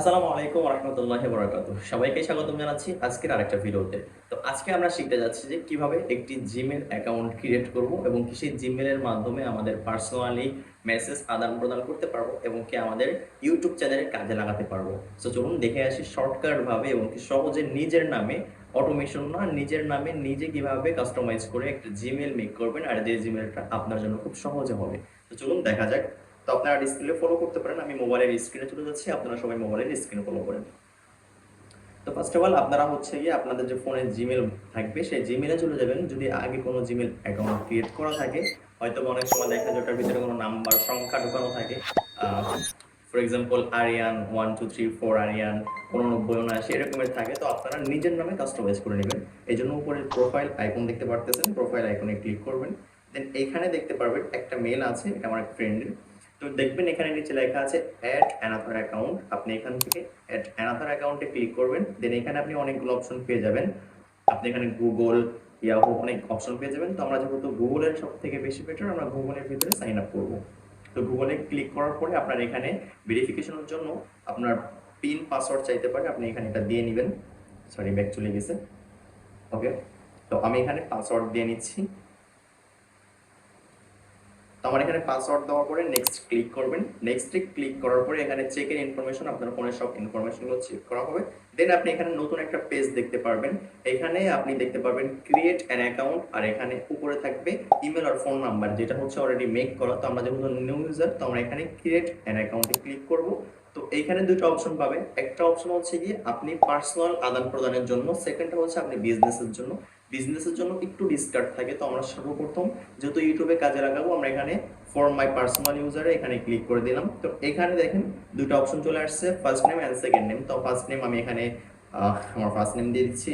আসসালামু আলাইকুম রহমতুল্লাহ বরাকাত সবাইকে স্বাগতম জানাচ্ছি আজকের আরেকটা ভিডিওতে। তো আজকে আমরা শিখতে যাচ্ছি যে কীভাবে একটি জিমেল অ্যাকাউন্ট ক্রিয়েট করব এবং কি সেই জিমেলের মাধ্যমে আমাদের পার্সোনালি মেসেজ আদান প্রদান করতে পারব এবং কি আমাদের ইউটিউব চ্যানেলে কাজে লাগাতে পারব। তো চলুন দেখে আসি শর্টকাট ভাবে এবং কি সহজে নিজের নামে অটোমেশন না নিজের নামে নিজে কীভাবে কাস্টমাইজ করে একটা জিমেল মেক করবেন আর যে জিমেলটা আপনার জন্য খুব সহজে হবে। তো চলুন দেখা যাক। আপনারা ডিসপ্লে ফলো করতে পারেন, আমি মোবাইলের স্ক্রিনে চলে যাচ্ছি, আপনারা সবাই মোবাইলের স্ক্রিনে ফলো করেন তো ফার্স্ট অফ অল আপনারা হচ্ছে গিয়ে আপনাদের যে ফোনে জিমেল থাকবে, সেই জিমেলে চলে যাবেন। যদি আগে কোনো জিমেল অ্যাকাউন্ট ক্রিয়েট করা থাকে হয়তো অনেক সময় দেখা যায় ওটার ভিতরে কোনো নাম্বার সংখ্যা ঢোকানো থাকে। For example Aryan one two three four Aryan উননব্বই, উনআশি, এরকমের থাকে। তো আপনারা নিজের নামে কাস্টমাইজ করে নেবেন। এই জন্য উপরে প্রোফাইল আইকন দেখতে পারতেছেন। প্রোফাইল আইকনে ক্লিক করবেন। দেন এখানে দেখতে পারবেন একটা মেল আছে, এটা আমার ফ্রেন্ডের তো দেখবেন এখানে নিচে লেখা আছে অ্যাড অ্যানাদার অ্যাকাউন্ট আপনি এখান থেকে অ্যাড অ্যানাদার অ্যাকাউন্টে ক্লিক করবেন। দেন এখানে আপনি অনেকগুলো অপশন পেয়ে যাবেন। আপনি এখানে গুগল ইয়াহু অনেক অপশন পেয়ে যাবেন। তো আমরা যেহেতু গুগলের সব থেকে বেশি বেটার আমরা গুগলের ভিতরে সাইন আপ করব। তো গুগলে ক্লিক করার পরে আপনার এখানে ভেরিফিকেশনের জন্য আপনার পিন পাসওয়ার্ড চাইতে পারে। আপনি এখানে এটা দিয়ে নেবেন। সরি ব্যাক চলে গেছে। ওকে তো আমি এখানে পাসওয়ার্ড দিয়ে নিচ্ছি। তো আমার এখানে পাসওয়ার্ড দেওয়ার পরে নেক্সট ক্লিক করবেন। নেক্সটে ক্লিক করার পরে এখানে চেক চেকের ইনফরমেশন আপনার ফোনের সব ইনফরমেশনগুলো চেক করা হবে। দেন আপনি এখানে নতুন একটা পেজ দেখতে পারবেন। এখানে আপনি দেখতে পারবেন ক্রিয়েট অ্যান অ্যাকাউন্ট আর এখানে উপরে থাকবে ইমেল আর ফোন নাম্বার যেটা হচ্ছে অলরেডি মেক করা। তো আমরা যেহেতু নিউ ইউজার তো আমরা এখানে ক্রিয়েট অ্যান অ্যাকাউন্টে ক্লিক করব। তো এইখানে দুটো অপশন পাবে। একটা অপশন হচ্ছে গিয়ে আপনি পার্সোনাল আদান প্রদানের জন্য সেকেন্ডটা হচ্ছে আপনি বিজনেসের জন্য। বিজনেসের জন্য একটু ডিসকার্ড থাকে। তো আমরা সর্বপ্রথম যেহেতু ইউটিউবে কাজে লাগাবো, আমরা এখানে ফর মাই পার্সোনাল ইউজারে এখানে ক্লিক করে দিলাম। তো এখানে দেখেন দুটো অপশন চলে আসছে first name and second name তো ফার্স্ট নেম আমি এখানে আমার ফার্স্ট নেম দিয়ে দিচ্ছি।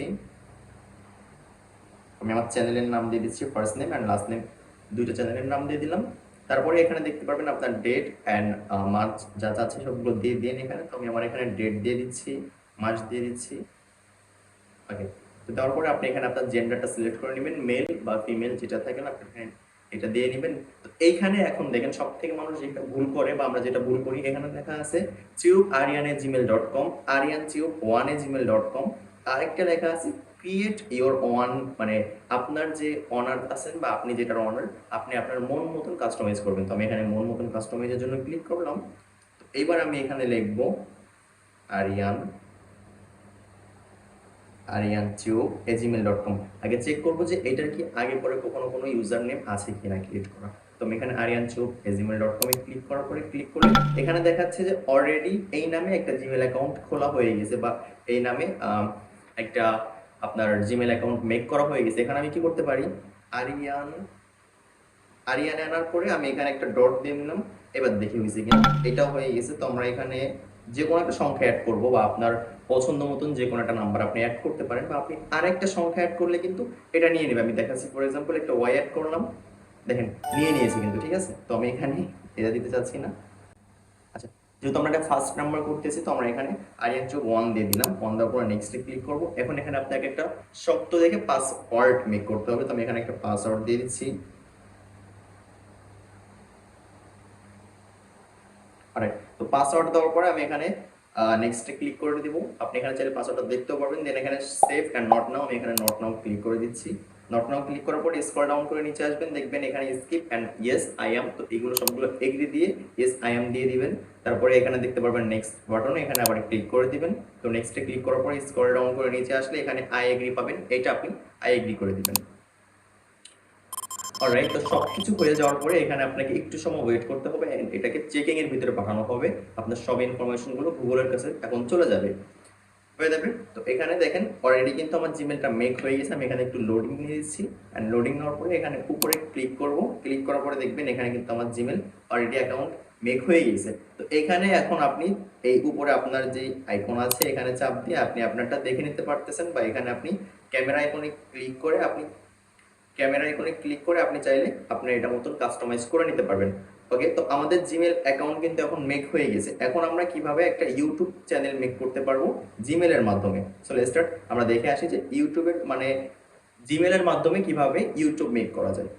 আমি আমার চ্যানেলের নাম দিয়ে দিচ্ছি first name and last name দুইটা চ্যানেলের নাম দিয়ে দিলাম। তারপরে এখানে দেখতে পারবেন আপনার ডেট অ্যান্ড মার্চ যা যা আছে সবগুলো দিয়ে দিন এখানে। তো আমি আমার এখানে ডেট দিয়ে দিচ্ছি মার্চ দিয়ে দিচ্ছি। ওকে তো দেওয়ার পরে আপনি এখানে আপনার জেন্ডারটা সিলেক্ট করে নেবেন মেল বা ফিমেল যেটা থাকে না আপনি এখানে এটা দিয়ে নেবেন। তো এইখানে এখন দেখেন সব থেকে মানুষ যেটা ভুল করে বা আমরা যেটা ভুল করি, এখানে লেখা আছে চিউব আরিয়ানে Gmail dot com Aryan tube ওয়ানে জিমেল ডট কম আরেকটা লেখা আছে ক্রিয়েট ইওর ওয়ান মানে আপনার যে অনার আছেন বা আপনি যেটার অনার আপনি আপনার মন মতন কাস্টমাইজ করবেন। তো আমি এখানে মন মতন কাস্টমাইজের জন্য ক্লিক করলাম। তো এইবার আমি এখানে লিখব Aryan Aryan tube at Gmail dot com আগে চেক করব যে এটার কি আগে পরে কখনো কোনো ইউজার নেম আছে কিনা ক্রিয়েট করা। তো এখানে Aryan tube at Gmail dot কমে ক্লিক করার পরে ক্লিক করে এখানে দেখাচ্ছে যে অলরেডি এই নামে একটা জিমেল অ্যাকাউন্ট খোলা হয়ে গেছে বা এই নামে একটা আপনার জিমেল অ্যাকাউন্ট মেক করা হয়ে গেছে। এখানে আমি কি করতে পারি? আরিয়ান আরিয়ান আনার পরে আমি এখানে একটা ডট দিয়ে নিলাম এবার দেখি হয়েছে কিনা। এটাও হয়ে গেছে। তো আমরা এখানে যে কোনো একটা সংখ্যা অ্যাড করব বা আপনার পছন্দ মতন যে কোনো একটা নাম্বার আপনি অ্যাড করতে পারেন বা আপনি আরেকটা সংখ্যা অ্যাড করলে কিন্তু এটা নিয়ে নেবে। আমি দেখাচ্ছি ফর এক্সাম্পল একটা ওয়াই অ্যাড করলাম। দেখেন, নিয়ে নিয়েছি কিন্তু, ঠিক আছে? তো আমি এখানে এটা দিতে চাচ্ছি না। আচ্ছা যেহেতু আমরা একটা ফার্স্ট নাম্বার করতেছি, তো আমরা এখানে আরিয়ান চোখ ওয়ান দিয়ে দিলাম। ওয়ান দেওয়ার পরে নেক্সটে ক্লিক করব। এখন এখানে আপনাকে একটা শক্ত দেখে পাসওয়ার্ড মেক করতে হবে। তো আমি এখানে একটা পাসওয়ার্ড দিয়ে দিচ্ছি। তো পাসওয়ার্ড দেওয়ার পরে আমি এখানে নেক্সটে ক্লিক করে দিব। আপনি এখানে চাইলে পাসওয়ার্ডটা দেখতেও পারবেন। দেন এখানে সেভ অ্যান্ড নট নাও আমি এখানে নট নাও ক্লিক করে দিচ্ছি। নট নাও ক্লিক করার পরে স্ক্রল ডাউন করে নিচে আসবেন। দেখবেন এখানে skip and yes I am তো এগুলো সবগুলো এগ্রি দিয়ে ইয়েস আই এম দিয়ে দিবেন। তারপরে এখানে দেখতে পারবেন নেক্সট বাটন এখানে আবার ক্লিক করে দিবেন। তো নেক্সটে ক্লিক করার পরে স্ক্রল ডাউন করে নিচে আসলে এখানে আই এগ্রি পাবেন। এটা আপনি আই এগ্রি করে দিবেন। অলরাইট তো সব হয়ে যাওয়ার পরে এখানে আপনাকে একটু সময় ওয়েট করতে হবে এটাকে চেকিং এর ভিতরে পাঠানো হবে। আপনার সব ইনফরমেশনগুলো গুগলের কাছে এখন চলে যাবে। হয়ে যাবে? তো এখানে দেখেন অলরেডি কিন্তু আমার জিমেলটা মেক হয়ে গেছে। আমি এখানে একটু লোডিং নিয়ে দিচ্ছি অ্যান্ড লোডিং নেওয়ার পরে এখানে উপরে ক্লিক করব। ক্লিক করার পরে দেখবেন এখানে কিন্তু আমার জিমেল অলরেডি অ্যাকাউন্ট মেক হয়ে গেছে। তো এখানে এখন আপনি এই উপরে আপনার যে আইকন আছে, এখানে চাপ দিয়ে আপনি আপনারটা দেখে নিতে পারতেছেন বা এখানে আপনি ক্যামেরা আইকনে ক্লিক করে আপনি ক্যামেরা এখানে ক্লিক করে আপনি চাইলে আপনি এটা মতন কাস্টমাইজ করে নিতে পারবেন। ওকে তো আমাদের জিমেল অ্যাকাউন্ট কিন্তু এখন মেক হয়ে গেছে। এখন আমরা কীভাবে একটা ইউটিউব চ্যানেল মেক করতে পারব? জিমেলের মাধ্যমে। সো স্টার্ট আমরা দেখে আসি যে ইউটিউবের মানে জিমেলের মাধ্যমে কীভাবে ইউটিউব মেক করা যায়।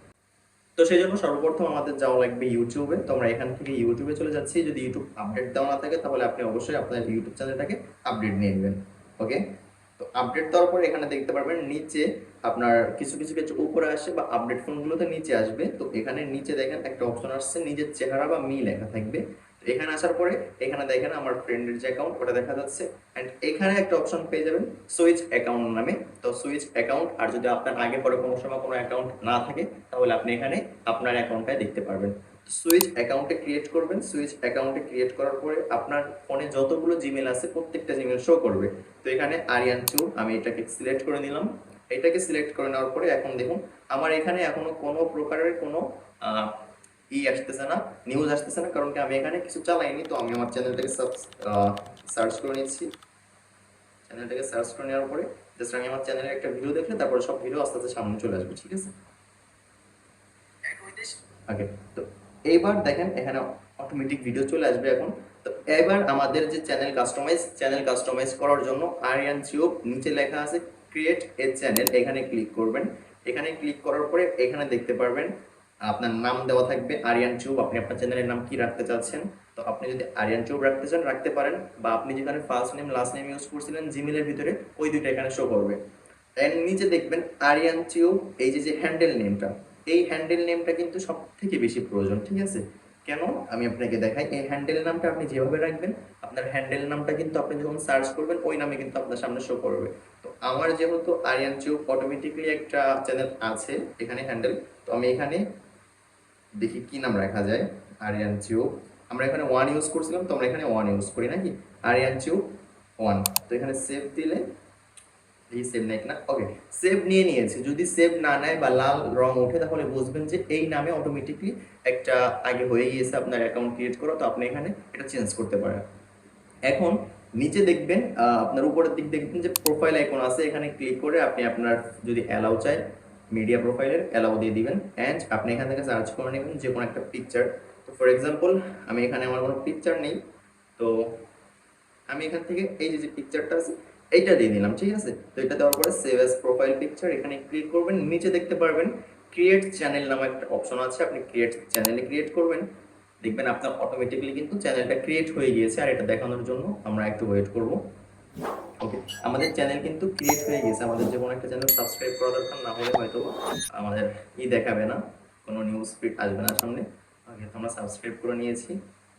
তো সেই জন্য সর্বপ্রথম আমাদের যাওয়া লাগবে ইউটিউবে তো আমরা এখান থেকে ইউটিউবে চলে যাচ্ছি। যদি ইউটিউব আপডেট দেওয়া না থাকে, তাহলে আপনি অবশ্যই আপনার ইউটিউব চ্যানেলটাকে আপডেট নিয়ে নেবেন। ওকে তো আপডেট দেওয়ার পরে এখানে দেখতে পারবেন নিচে আপনার কিছু কিছু কিছু উপরে আসে বা আপডেট ফোনগুলোতে নিচে আসবে। তো এখানে নিচে দেখেন একটা অপশন আসছে, নিজের চেহারা বা মি লেখা থাকবে। এখানে আসার পরে এখানে দেখেন আমার ফ্রেন্ডের যে অ্যাকাউন্ট ওটা দেখা যাচ্ছে। অ্যান্ড এখানে একটা অপশন পেয়ে যাবেন সুইচ অ্যাকাউন্ট নামে। তো সুইচ অ্যাকাউন্ট আর যদি আপনার আগে পরে কোনো সময় কোনো অ্যাকাউন্ট না থাকে, তাহলে আপনি এখানে আপনার অ্যাকাউন্টটা দেখতে পারবেন। সুইচ অ্যাকাউন্টে ক্রিয়েট করবেন। সুইচ অ্যাকাউন্টে ক্রিয়েট করার পরে আপনার ফোনে যতগুলো জিমেল আছে প্রত্যেকটা জিমেল শো করবে। তো এখানে আরিয়ান টু আমি এটাকে সিলেক্ট করে নিলাম। এটাকে সিলেক্ট করে নেওয়ার পরে এখন দেখুন আমার এখানে এখনও কোনো প্রকারের কোনো ই আসতেছে না নিউজ আসতেছে না কারণ কি আমি এখানে কিছু চালাইনি। তো আমি আমার চ্যানেলটাকে সার্চ করে নিচ্ছি। চ্যানেলটাকে সার্চ করে নেওয়ার পরে জাস্ট আমি আমার চ্যানেলে একটা ভিডিও দেখলে তারপরে সব ভিডিও আস্তে আস্তে সামনে চলে আসবে ঠিক আছে? ওকে তো এইবার দেখেন এখানে অটোমেটিক ভিডিও চলে আসবে এখন। তো এবার আমাদের যে চ্যানেল কাস্টমাইজ চ্যানেল কাস্টমাইজ করার জন্য আরিয়ান চিউব নিচে লেখা আছে ক্রিয়েট এ চ্যানেল এখানে ক্লিক করবেন। এখানে ক্লিক করার পরে এখানে দেখতে পারবেন আপনার নাম দেওয়া থাকবে আরিয়ান টিউব আপনি আপনার চ্যানেলের নাম কি রাখতে চাচ্ছেন? তো আপনি যদি আরিয়ান টিউব রাখতে চান, রাখতে পারেন বা আপনি যেখানে first name last name use করছিলেন জিমেলের ভিতরে ওই দুইটা এখানে শো করবে। এর নিচে দেখবেন আরিয়ান টিউব এই যে যে হ্যান্ডেল নেমটা এই হ্যান্ডেল নেমটা কিন্তু সব থেকে বেশি প্রয়োজন, ঠিক আছে? কেন? আমি আপনাকে দেখাই, এই হ্যান্ডেল নামটা আপনি যেভাবে রাখবেন, আপনার হ্যান্ডেল নামটা কিন্তু আপনি যখন সার্চ করবেন, ওই নামে কিন্তু আপনার সামনে শো করবে। তো আমার যেহেতু আরিয়ান টিউব অটোমেটিকলি একটা চ্যানেল আছে এখানে হ্যান্ডেল তো আমি এখানে দেখি কি নাম রাখা যায় আরিয়ান জিও আমরা এখানে ওয়ান ইউজ করছিলাম, তো আমরা এখানে ওয়ান ইউজ করি, নাকি? আরিয়ান জিও ওয়ান তো এখানে সেভ দিলে এই সেভ নেয় না ওকে সেভ নিয়ে নিয়েছে। যদি সেভ না নেয় বা লাল রং ওঠে, তাহলে বুঝবেন যে এই নামে অটোমেটিকলি একটা আগে হয়ে গিয়েছে আপনার অ্যাকাউন্ট ক্রিয়েট করা। তো আপনি এখানে এটা চেঞ্জ করতে পারেন। এখন নিচে দেখবেন আপনার উপরের দিক দেখবেন যে প্রোফাইল আইকন আছে। এখানে ক্লিক করে আপনি আপনার যদি অ্যালাউ চাই মিডিয়া প্রোফাইলের অ্যালাউ দিয়ে দিবেন। অ্যান্ড আপনি এখান থেকে সার্চ করে নেবেন যে কোনো একটা পিকচার তো ফর এক্সাম্পল আমি এখানে আমার কোনো পিকচার নেই। তো আমি এখান থেকে এই যে পিকচারটা আছে এইটা দিয়ে দিলাম, ঠিক আছে? তো এটা দেওয়ার পরে সেভ এস প্রোফাইল পিকচার এখানে ক্লিক করবেন, নিচে দেখতে পারবেন ক্রিয়েট চ্যানেল নামে একটা অপশন আছে, আপনি ক্রিয়েট চ্যানেলে ক্রিয়েট করবেন। দেখবেন আপনার অটোমেটিক্যালি কিন্তু চ্যানেলটা ক্রিয়েট হয়ে গিয়েছে, আর এটা দেখানোর জন্য আমরা একটু ওয়েট করব। ওকে আমাদের চ্যানেল কিন্তু ক্রিয়েট হয়ে গেছে আমাদের যে কোনো একটা চ্যানেল সাবস্ক্রাইব করা দরকার, না হলে হয়তো আমাদের ই দেখাবে না, কোনো নিউজ ফিড আসবে না সামনে। আগে তো আমরা সাবস্ক্রাইব করে নিয়েছি।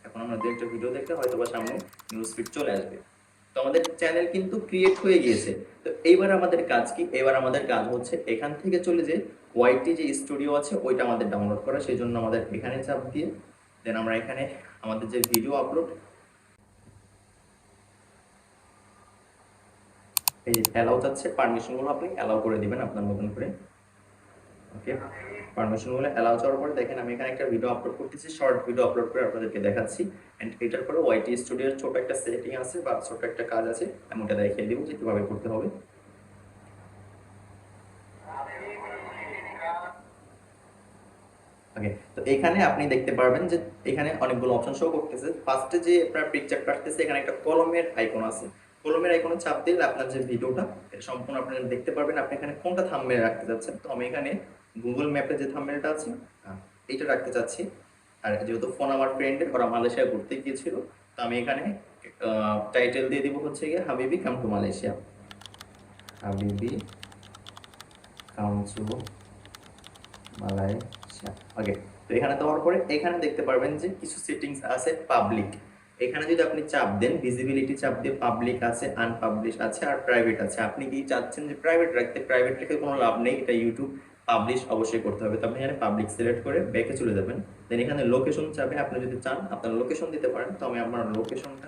এখন আমরা দু একটা ভিডিও দেখলে হয়তো বা সামনে নিউজ ফিড চলে আসবে। আমাদের চ্যানেল কিন্তু ক্রিয়েট হয়ে গিয়েছে। তো এইবার আমাদের কাজ কি? এবার আমাদের কাজ হচ্ছে এখান থেকে চলে যে ওয়াইটি যে স্টুডিও আছে, ওইটা আমাদের ডাউনলোড করা। সেই জন্য আমাদের এখানে চাপ দিয়ে দেন আমরা এখানে আমাদের যে ভিডিও আপলোড এই যে অ্যালাউ চাচ্ছে পারমিশনগুলো আপনি অ্যালাউ করে দিবেন আপনার মতন করে। ওকে পারমিশনগুলো অ্যালাউ চাওয়ার পরে দেখেন আমি এখানে একটা ভিডিও আপলোড করতেছি শর্ট ভিডিও আপলোড করে আপনাদেরকে দেখাচ্ছি। অ্যান্ড এটার পরে ওয়াইটি স্টুডিওর ছোট একটা সেটিং আছে বা ছোট একটা কাজ আছে, আমি ওটা দেখিয়ে দিব যে কীভাবে করতে হবে। ওকে তো এখানে আপনি দেখতে পারবেন যে এখানে অনেকগুলো অপশন শো করতেছে। ফার্স্টে যে আপনার পিকচার আসতেছে এখানে একটা কলমের আইকন আছে। কলমের আইকনে চাপ দিলে আপনার যে ভিডিওটা সম্পূর্ণ আপনি দেখতে পারবেন। আপনি এখানে কোনটা থাম্বনেল রাখতে চাচ্ছেন তো আমি এখানে গুগল ম্যাপে যে থাম্বনেলটা আছে আহ, এইটা রাখতে চাচ্ছি। আর যেহেতু ফোন আমার ফ্রেন্ডের ওরা মালয়েশিয়া ঘুরতে গিয়েছিল তো আমি এখানে টাইটেল দিয়ে দিব হচ্ছে গিয়ে হাবিবি কাম টু মালয়েশিয়া হাবিবি কাম টু মালয়েশিয়া ওকে তো এখানে দেওয়ার পরে এখানে দেখতে পারবেন যে কিছু সেটিংস আছে পাবলিক এখানে যদি আপনি চাপ দেন ভিজিবিলিটি চাপ দিয়ে পাবলিক আছে আনপাবলিশ আছে আর প্রাইভেট আছে। আপনি কি চাচ্ছেন যে প্রাইভেট রাখতে? প্রাইভেট রেখে কোনো লাভ নেই এটা ইউটিউব পাবলিশ অবশ্যই করতে হবে। তো আপনি এখানে পাবলিক সিলেক্ট করে ব্যাকে চলে যাবেন। দেন এখানে লোকেশন চাপে আপনি যদি চান, আপনার লোকেশন দিতে পারেন। তো আমি আমার লোকেশনটা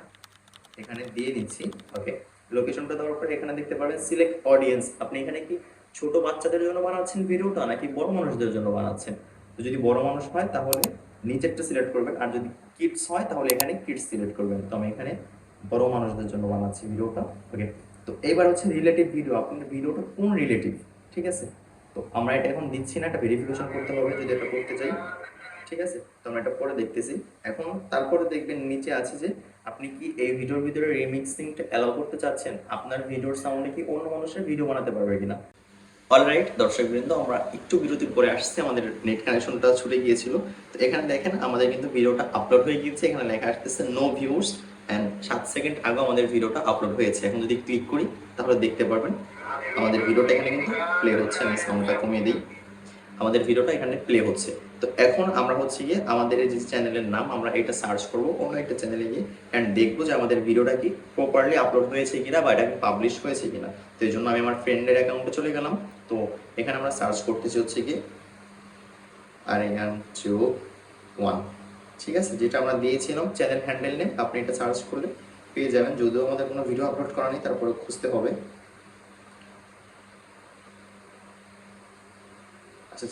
এখানে দিয়ে দিচ্ছি। ওকে লোকেশনটা দেওয়ার পরে এখানে দেখতে পারেন সিলেক্ট অডিয়েন্স আপনি এখানে কি ছোট বাচ্চাদের জন্য বানাচ্ছেন ভিডিওটা, নাকি বড় মানুষদের জন্য বানাচ্ছেন? তো যদি বড় মানুষ হয়, তাহলে নিচেরটা সিলেক্ট করবেন। আর যদি কিডস হয়, তাহলে এখানে কিডস সিলেক্ট করবেন। তো আমি এখানে বড় মানুষদের জন্য বানাচ্ছি ভিডিওটা। ওকে তো এবার হচ্ছে রিলেটিভ ভিডিও আপনার ভিডিওটা কোন রিলেটিভ ঠিক আছে? তো আমরা এটা এখন দিচ্ছি না এটা ভেরিফিকেশন করতে হবে যদি এটা করতে চাই। ঠিক আছে? তো আমরা এটা পরে দেখতেছি। এখন তারপরে দেখবেন নিচে আছে যে আপনি কি এই ভিডিওর ভিতরে রিমিক্সিংটা অ্যালাউ করতে চাচ্ছেন? আপনার ভিডিওর সাউন্ডে কি অন্য মানুষের ভিডিও বানাতে পারবে কিনা? অলরাইট দর্শকবৃন্দ আমরা একটু বিরতির পরে আসছে। আমাদের নেট কানেকশনটা ছুটে গিয়েছিল। তো এখানে দেখেন, আমাদের কিন্তু ভিডিওটা আপলোড হয়ে গিয়েছে। এখানে লেখা আসতেছে নো ভিউস অ্যান্ড সাত সেকেন্ড আগে আমাদের ভিডিওটা আপলোড হয়েছে। এখন যদি ক্লিক করি, তাহলে দেখতে পারবেন। আমাদের ভিডিওটা এখানে কিন্তু প্লে হচ্ছে, আমি সাউন্ডটা কমিয়ে দিই। আমাদের ভিডিওটা এখানে প্লে হচ্ছে। তো এখন আমরা হচ্ছে গিয়ে আমাদের এই যে চ্যানেলের নাম, আমরা এটা সার্চ করব, অন্য একটা চ্যানেলে গিয়ে অ্যান্ড দেখব যে আমাদের ভিডিওটা কি প্রপারলি আপলোড হয়েছে কিনা বা এটা পাবলিশ হয়েছে কিনা। তো এই জন্য আমি আমার ফ্রেন্ডের অ্যাকাউন্টে চলে গেলাম। তো এখানে আমরা সার্চ করতেছি হচ্ছে কি আরিয়ান টু ওয়ান। ঠিক আছে? যেটা আমরা দিয়েছিলাম চ্যানেল হ্যান্ডেল নেম আপনি এটা সার্চ করলে পেয়ে যাবেন। যদিও আমাদের কোনো ভিডিও আপলোড করা নেই তারপরে খুঁজতে হবে।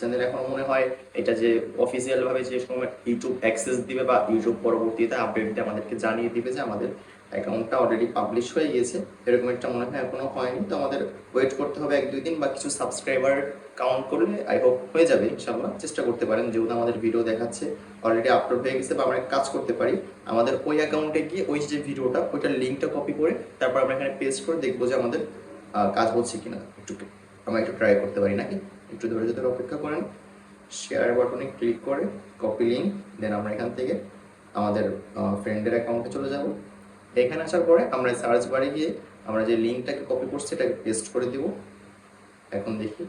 চ্যানেল এখন মনে হয় এটা যে অফিসিয়াল ভাবে যে সময় ইউটিউব অ্যাক্সেস দিবে বা ইউটিউব পরবর্তীতে আপডেট দিয়ে আমাদেরকে জানিয়ে দিবে যে আমাদের অ্যাকাউন্টটা অলরেডি পাবলিশ হয়ে গিয়েছে। এরকম একটা মনে হয় এখনও হয়নি। তো আমাদের ওয়েট করতে হবে এক, দুই দিন বা কিছু সাবস্ক্রাইবার কাউন্ট করলে আই হোপ হয়ে যাবে ইনশাল্লাহ চেষ্টা করতে পারেন। যেহেতু আমাদের ভিডিও দেখাচ্ছে অলরেডি আপলোড হয়ে গেছে বা আমরা কাজ করতে পারি, আমাদের ওই অ্যাকাউন্টে গিয়ে ওই যে ভিডিওটা ওইটার লিঙ্কটা কপি করে তারপর আমরা এখানে পেস্ট করে দেখব যে আমাদের কাজ হচ্ছে কিনা। একটু, আমরা একটু ট্রাই করতে পারি নাকি? একটু ধৈর্য ধরে অপেক্ষা করেন। শেয়ার বাটনে ক্লিক করে কপি লিঙ্ক দেন আমরা এখান থেকে আমাদের ফ্রেন্ডের অ্যাকাউন্টে চলে যাব। এখানে আসার পরে আমরা সার্চ বারে গিয়ে আমরা যে লিঙ্কটাকে কপি করছি এটাকে পেস্ট করে দিব। এখন দেখি।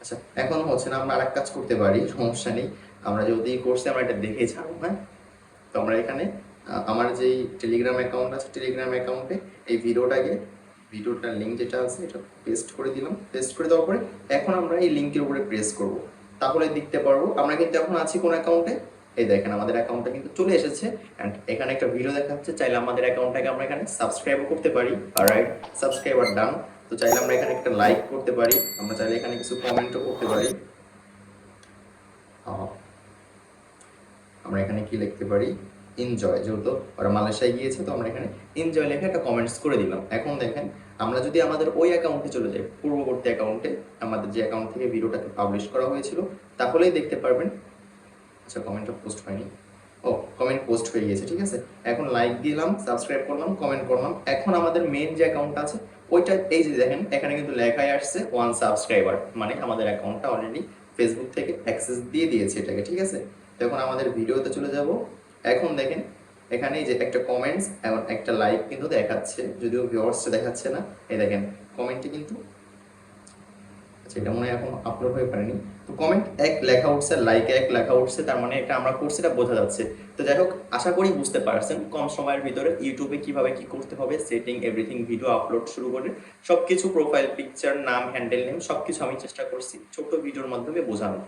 আচ্ছা এখন হচ্ছে না আমরা আরেক কাজ করতে পারি, সমস্যা নেই। আমরা যদি করছি আমরা এটা দেখে ছাড়বো হ্যাঁ? তো আমরা এখানে আমার যেই টেলিগ্রাম অ্যাকাউন্ট আছে টেলিগ্রাম অ্যাকাউন্টে এই ভিডিওটাকে ভিডিওটার লিঙ্ক যেটা আছে, এটা পেস্ট করে দিলাম। পেস্ট করে দেওয়ার পরে এখন আমরা এই লিঙ্কের উপরে প্রেস করব। তাহলে দেখতে পারব, আমরা কিন্তু এখন আছি কোন অ্যাকাউন্টে এই দেখেন, আমাদের অ্যাকাউন্টটা কিন্তু চলে এসেছে। অ্যান্ড এখানে একটা ভিডিও দেখা যাচ্ছে চাইলে আমাদের অ্যাকাউন্টটাকে আমরা এখানে সাবস্ক্রাইবও করতে পারি। রাইট সাবস্ক্রাইবার ডান তো চাইলে আমরা এখানে একটা লাইক করতে পারি। আমরা চাইলে এখানে কিছু কমেন্টও করতে পারি। আমরা এখানে কি লিখতে পারি? এনজয় যেহেতু ওরা মালয়েশিয়ায় গিয়েছে, তো আমরা এখানে এনজয় লেখে একটা কমেন্টস করে দিলাম। এখন দেখেন, আমরা যদি আমাদের ওই অ্যাকাউন্টে চলে যাই, পূর্ববর্তী অ্যাকাউন্টে আমাদের যে অ্যাকাউন্ট থেকে ভিডিওটাকে পাবলিশ করা হয়েছিল, তাহলেই দেখতে পারবেন। আচ্ছা কমেন্টটা পোস্ট হয়নি। ও কমেন্ট পোস্ট হয়ে গিয়েছে, ঠিক আছে? এখন লাইক দিলাম সাবস্ক্রাইব করলাম কমেন্ট করলাম। এখন আমাদের মেন যে অ্যাকাউন্ট আছে, ওইটা, এই যে দেখেন, এখানে কিন্তু লেখাই আসছে ওয়ান সাবস্ক্রাইবার মানে আমাদের অ্যাকাউন্টটা অলরেডি ফেসবুক থেকে অ্যাক্সেস দিয়ে দিয়েছে এটাকে, ঠিক আছে? তো এখন আমাদের ভিডিওতে চলে যাব। এখন দেখেন এখানে যে একটা কমেন্টস এবং একটা লাইক কিন্তু দেখাচ্ছে, যদিও ভিউয়ার্স দেখাচ্ছে না। এই দেখেন কমেন্টে কিন্তু আচ্ছা এটা মনে এখন আপলোড হয়ে পারেনি। তো কমেন্ট এক লেখা উঠছে লাইক এক লেখা উঠছে, তার মানে এটা আমরা করছি, এটা বোঝা যাচ্ছে। তো যাই হোক, আশা করি বুঝতে পারছেন কম সময়ের ভিতরে ইউটিউবে কীভাবে কি করতে হবে সেটিং এভরিথিং ভিডিও আপলোড শুরু করে সবকিছু প্রোফাইল পিকচার নাম হ্যান্ডেল নেম সবকিছু আমি চেষ্টা করছি ছোট ভিডিওর মাধ্যমে বোঝানো